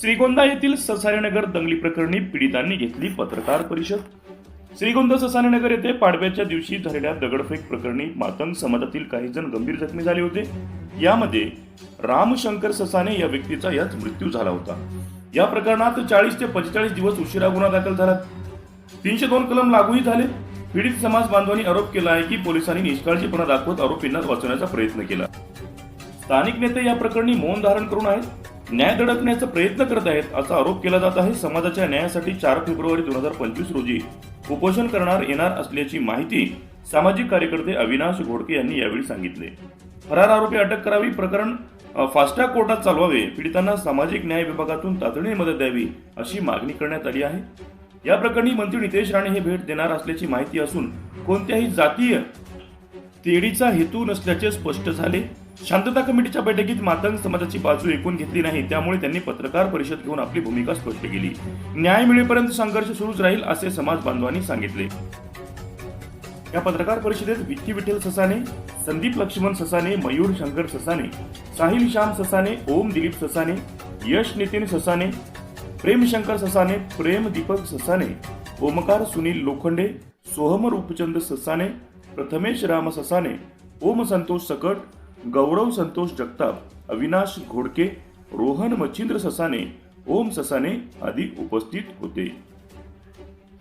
श्रीगोंदा येथील ससारेनगर दंगली प्रकरणी पीडितांनी घेतली पत्रकार परिषद. श्रीगोंदा ससारेनगर येथे पाडव्याच्या दिवशी झालेल्या दगडफेक प्रकरणी मातंग समाजातील काही जण गंभीर जखमी झाले होते. यामध्ये रामशंकर ससाने या व्यक्तीचा याच मृत्यू झाला होता. या प्रकरणात चाळीस ते पंचेचाळीस दिवस उशिरा गुन्हा दाखल झाला. तीनशे दोन कलम लागूही झाले. पीडित समाज बांधवांनी आरोप केला आहे की पोलिसांनी निष्काळजीपणा दाखवत आरोपींना वाचवण्याचा प्रयत्न केला. स्थानिक नेते या प्रकरणी मौन धारण करून आहेत. न्याय दडपण्याचा प्रयत्न करत आहेत असा आरोप केला जात आहे. समाजाच्या न्यायासाठी चार फेब्रुवारी दोन हजार पंचवीस रोजी उपोषण करणार येणार असल्याची माहिती सामाजिक कार्यकर्ते अविनाश घोडके यांनी यावेळी सांगितले. फरार आरोपी अटक करावी प्रकरण फास्टॅग कोर्टात चालवावे पीडितांना सामाजिक न्याय विभागातून तातडीने मदत द्यावी अशी मागणी करण्यात आली आहे. या प्रकरणी मंत्री नितेश राणे हे भेट देणार असल्याची माहिती असून कोणत्याही जातीय तेडीचा हेतू नसल्याचे स्पष्ट झाले. शांतता कमिटीच्या बैठकीत मातंग समाजाची बाजू ऐकून घेतली नाही त्यामुळे त्यांनी पत्रकार परिषद घेऊन आपली भूमिका स्पष्ट केली. न्याय मिळेपर्यंत संघर्ष सुरूच राहील असे समाज बांधवांनी सांगितले. या पत्रकार परिषदेत विक्की विठ्ठल ससाने संदीप लक्ष्मण ससाने मयूर शंकर ससाने साहिल श्याम ससाने ओम दिलीप ससाने यश नितीन ससाने प्रेम शंकर ससाने प्रेम दीपक ससाने ओमकार सुनील लोखंडे सोहम रूपचंद ससाने प्रथमेश राम ससाने ओम संतोष सकट गौरव संतोष जगताप अविनाश घोडके रोहन मच्छिंद्र ससाने ओम ससाने आदी उपस्थित होते.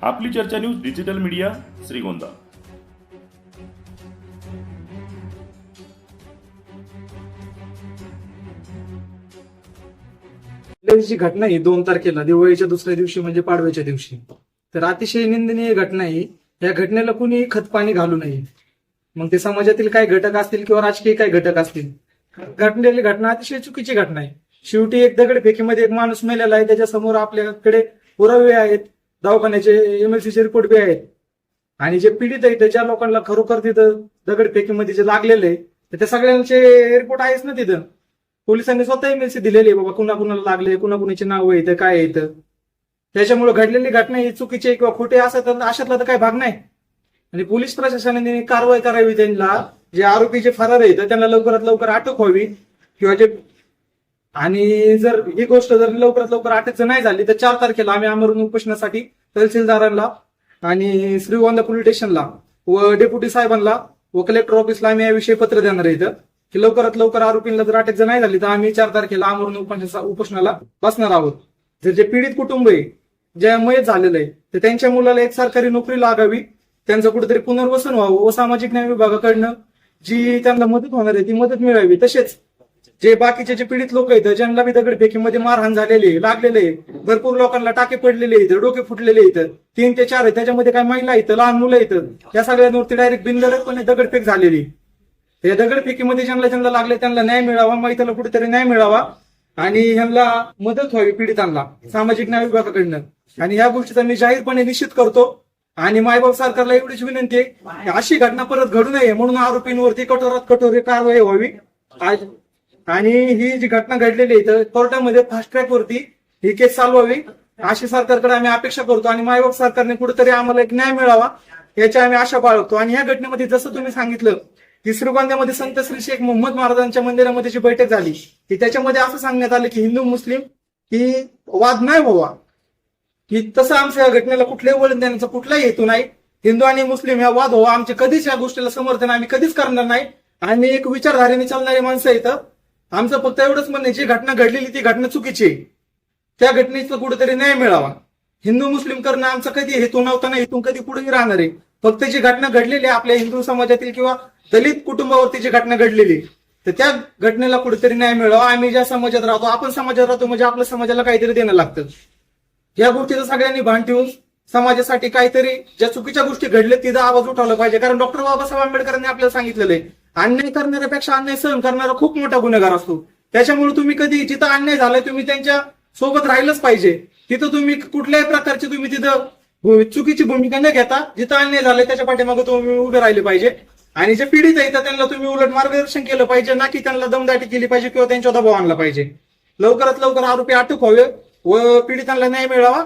आपली चर्चा न्यूज डिजिटल मीडिया श्रीगोंदा. जी घटना ही दोन तारखेला दिवाळीच्या दुसऱ्या दिवशी म्हणजे पाडव्याच्या दिवशी. तर अतिशय निंदनीय घटना ही या घटनेला कुणी खतपाणी घालू नये. मग ते समाजातील काही घटक असतील किंवा राजकीय काही घटक असतील. घटनेली घटना अतिशय चुकीची घटना आहे. शेवटी एक दगडफेकीमध्ये एक माणूस मेलेला आहे. त्याच्यासमोर आपल्याकडे पुरावे आहेत. दवाखान्याचे एमएलसीचे रिपोर्ट बी आहेत. आणि जे पीडित आहेत ज्या लोकांना खरोखर तिथं दगडफेकीमध्ये जे लागलेले आहे तर त्या सगळ्यांचे रिपोर्ट आहेच ना तिथं. पोलिसांनी स्वतः एमएलसी दिलेली आहे. बाबा कुणा कुणाला लागले कुणा कुणाचे नाव येतं काय येतं त्याच्यामुळे घडलेली घटना ही चुकीची किंवा खोटे असं तर अशातला तर काही भाग नाही. आणि पोलीस प्रशासनाने कारवाई करावी त्यांना. जे आरोपी जे फरार आहेत त्यांना लवकरात लवकर अटक व्हावी. किंवा जे आणि जर ही गोष्ट जर लवकरात लवकर अटक नाही झाली तर चार तारखेला आम्ही आमरण उपोषणासाठी तहसीलदारांना आणि श्रीगोंदा पोलीस स्टेशनला व डेप्युटी साहेबांना व कलेक्टर ऑफिसला आम्ही याविषयी पत्र देणार आहे इथं की लवकरात लवकर आरोपींना जर अटक जर नाही झाली तर आम्ही चार तारखेला आमरण उपोषणाला बसणार आहोत. जर जे पीडित कुटुंब आहे जे मयत झालेलं आहे तर त्यांच्या मुलाला एक सरकारी नोकरी लागावी. त्यांचं कुठेतरी पुनर्वसन व्हावं व सामाजिक न्याय विभागाकडनं जी त्यांना मदत होणार आहे ती मदत मिळावी. तसेच जे बाकीचे जे पीडित लोक आहेत ज्यांना बी दगडफेकीमध्ये मारहाण झालेली आहे, लागलेले आहे भरपूर लोकांना टाके पडलेले आहेत डोके फुटलेले आहेत तीन ते चार आहेत त्याच्यामध्ये काही महिला आहेत लहान मुलं आहेत या सगळ्यांवरती डायरेक्ट बिनधडकपणे दगडफेक झालेली या दगडफेकीमध्ये ज्यांना ज्यांना लागले त्यांना न्याय मिळावा महिलाला कुठेतरी न्याय मिळावा आणि ह्यांना मदत व्हावी पीडितांना सामाजिक न्याय विभागाकडनं. आणि या गोष्टीचा मी जाहीरपणे निश्चित करतो. आणि मायबाप सरकारला एवढीच विनंती आहे की अशी घटना परत घडू नये म्हणून आरोपींवरती कठोरात कठोर कारवाई व्हावी. आज- आणि ही जी घटना घडलेली आहे तर कोर्टामध्ये फास्ट ट्रॅक वरती ही केस चालवावी अशी सरकारकडे आम्ही अपेक्षा करतो आणि मायबाप सरकारने कुठेतरी आम्हाला एक न्याय मिळावा याची आम्ही आशा बाळगतो. आणि या घटनेमध्ये जसं तुम्ही सांगितलं की श्रीगोंद्यामध्ये संत श्री शेख मोहम्मद महाराजांच्या मंदिरामध्ये जी बैठक झाली की त्याच्यामध्ये असं सांगण्यात आलं की हिंदू मुस्लिम ही वाद नाही व्हावा. की तसं आमच्या या घटनेला कुठल्याही वळण देण्याचा कुठलाही हेतू नाही. हिंदू आणि मुस्लिम या वाद व्हावा आमचे कधीच या गोष्टीला समर्थन आम्ही कधीच करणार नाही. आणि एक विचारधारेने चालणारी माणसं इथं आमचं फक्त एवढंच म्हणणे जी घटना घडलेली ती घटना चुकीची आहे. त्या घटनेचा कुठेतरी न्याय मिळावा. हिंदू मुस्लिम करणं आमचा कधी हेतू नव्हता ना इथून कधी पुढेही राहणार आहे. फक्त जी घटना घडलेली आहे आपल्या हिंदू समाजातील किंवा दलित कुटुंबावरती जी घटना घडलेली तर त्या घटनेला कुठेतरी न्याय मिळावा. आम्ही ज्या समाजात राहतो आपण समाजात राहतो म्हणजे आपल्या समाजाला काहीतरी देणं लागतं. या गोष्टीचं सगळ्यांनी भान ठेवून समाजासाठी काहीतरी ज्या चुकीच्या गोष्टी घडल्या तिचा आवाज उठवला पाहिजे. कारण डॉक्टर बाबासाहेब आंबेडकरांनी आपल्याला सांगितलेलं आहे अन्याय करणाऱ्यापेक्षा अन्याय सहन करणारा खूप मोठा गुन्हेगार असतो. त्याच्यामुळे तुम्ही कधी जिथं अन्याय झालाय तुम्ही त्यांच्यासोबत राहिलंच पाहिजे. तिथं तुम्ही कुठल्याही प्रकारची तुम्ही तिथं चुकीची भूमिका न घेता जिथं अन्याय झालाय त्याच्या पाठीमागे तुम्ही उभे राहिले पाहिजे. आणि जे पीडित आहेत त्यांना तुम्ही उलट मार्गदर्शन केलं पाहिजे ना की त्यांना दमदाटी केली पाहिजे किंवा त्यांच्या दबाव आणला पाहिजे. लवकरात लवकर आरोपी अटक व्हावे. व पीडितांना न्याय मिळावा.